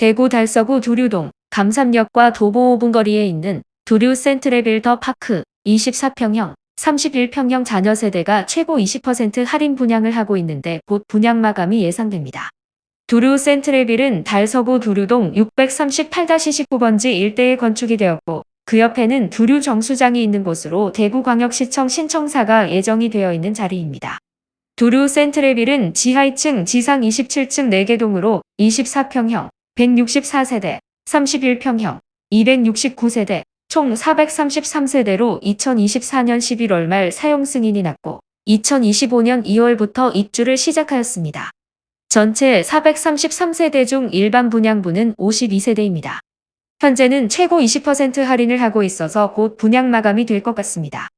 대구 달서구 두류동 감삼역과 도보 5분 거리에 있는 두류 센트레빌더 파크 24평형 31평형 자녀 세대가 최고 20% 할인 분양을 하고 있는데 곧 분양 마감이 예상됩니다. 두류 센트레빌은 달서구 두류동 638-19번지 일대에 건축이 되었고 그 옆에는 두류 정수장이 있는 곳으로 대구광역시청 신청사가 예정이 되어 있는 자리입니다. 두류 센트레빌은 지하 2층, 지상 27층 4개 동으로 24평형, 164세대, 31평형, 269세대, 총 433세대로 2024년 11월 말 사용 승인이 났고 2025년 2월부터 입주를 시작하였습니다. 전체 433세대 중 일반 분양분은 52세대입니다. 현재는 최고 20% 할인을 하고 있어서 곧 분양 마감이 될 것 같습니다.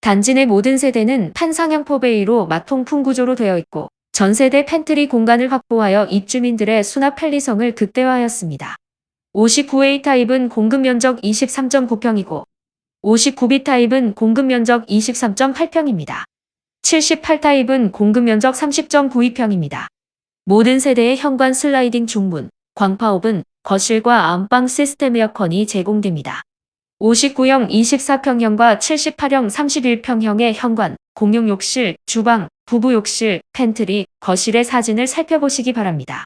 단지 내 모든 세대는 판상형 포베이로 마통풍 구조로 되어 있고 전세대 팬트리 공간을 확보하여 입주민들의 수납 편리성을 극대화하였습니다. 59A 타입은 공급 면적 23.9평이고 59B 타입은 공급 면적 23.8평입니다. 78 타입은 공급 면적 30.92평입니다. 모든 세대의 현관 슬라이딩 중문, 광파옵은 거실과 안방 시스템 에어컨이 제공됩니다. 59형 24평형과 78형 31평형의 현관, 공용 욕실, 주방, 부부 욕실, 팬트리, 거실의 사진을 살펴보시기 바랍니다.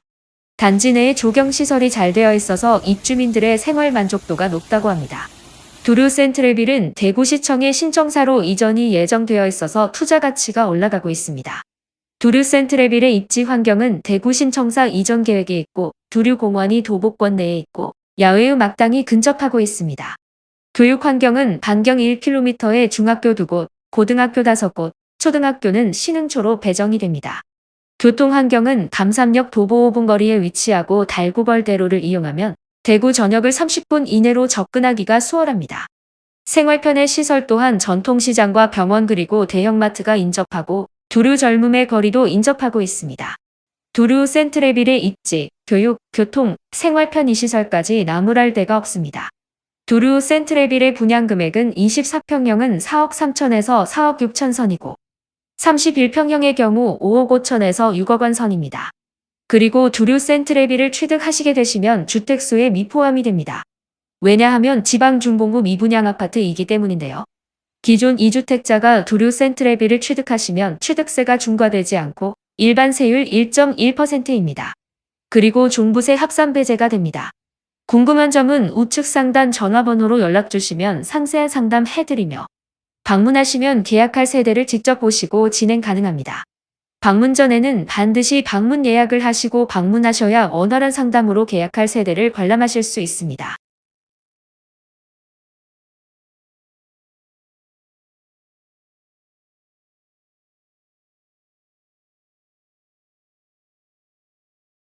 단지 내에 조경시설이 잘 되어 있어서 입주민들의 생활 만족도가 높다고 합니다. 두류 센트레빌은 대구시청의 신청사로 이전이 예정되어 있어서 투자 가치가 올라가고 있습니다. 두류 센트레빌의 입지 환경은 대구 신청사 이전 계획이 있고 두류 공원이 도보권 내에 있고 야외의 막당이 근접하고 있습니다. 교육 환경은 반경 1km의 중학교 2곳, 고등학교 5곳, 초등학교는 신흥초로 배정이 됩니다. 교통 환경은 감삼역 도보 5분 거리에 위치하고 달구벌대로를 이용하면 대구 전역을 30분 이내로 접근하기가 수월합니다. 생활편의 시설 또한 전통시장과 병원 그리고 대형마트가 인접하고 두류 젊음의 거리도 인접하고 있습니다. 두류 센트레빌의 입지, 교육, 교통, 생활 편의 시설까지 나무랄 데가 없습니다. 두류 센트레빌의 분양 금액은 24평형은 4억 3천에서 4억 6천 선이고 31평형의 경우 5억 5천에서 6억 원 선입니다. 그리고 두류 센트레빌을 취득하시게 되시면 주택수에 미포함이 됩니다. 왜냐하면 지방 중공구 미분양 아파트이기 때문인데요. 기존 2주택자가 두류 센트레빌을 취득하시면 취득세가 중과되지 않고 일반 세율 1.1%입니다. 그리고 종부세 합산 배제가 됩니다. 궁금한 점은 우측 상단 전화번호로 연락 주시면 상세한 상담 해드리며 방문하시면 계약할 세대를 직접 보시고 진행 가능합니다. 방문 전에는 반드시 방문 예약을 하시고 방문하셔야 원활한 상담으로 계약할 세대를 관람하실 수 있습니다.